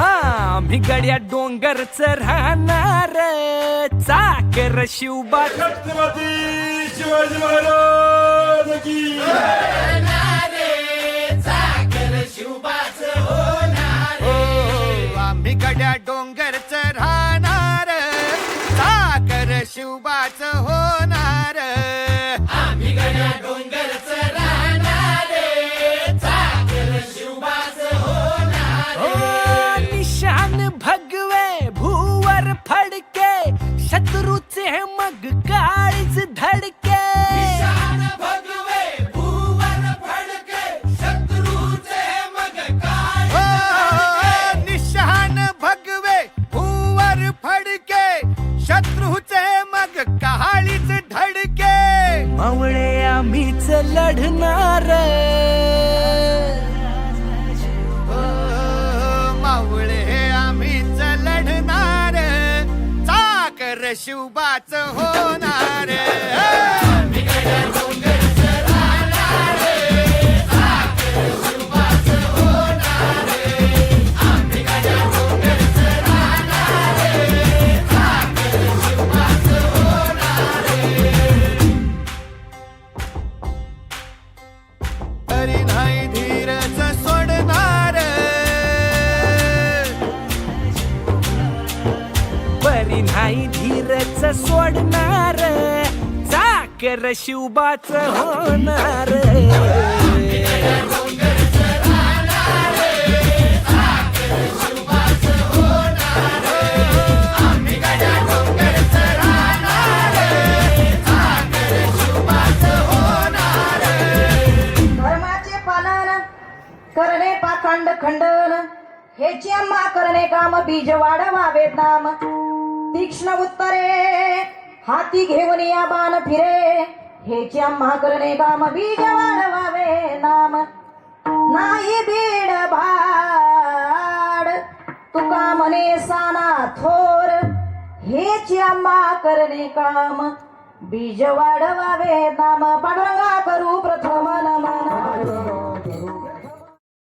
आम्ही गड्या डोंगर राहणार चाकर शिवबा छत्रपती शिवाजी महाराज की राहणार. सागर शिवबाच होणार. आम्ही निशान भगवे भूवर फडके शत्रूचे मग काळीच धडके. मग कहाळीच धडके. मावळे आम्हीच लढणार. हो, मावळे आम्हीच लढणार. साकर शिवबाच होणार. नाही धीरच सोडणार चाकर शिवबाच होणार. धर्माचे पालन करणे पाखंड खंडन हेची अम्मा करणे काम बीज वाढवावे नाम तीक्ष्ण उत्तरे. हाती घेऊन या बाण फिरे. हेच्या अम्मा करणे काम बीज वाढवावे नाम. नाही बीड भाड. तुका म्हणे साना थोर. हेची अम्मा करणे काम. बीज वाढवावे नाम. पांडुरंगा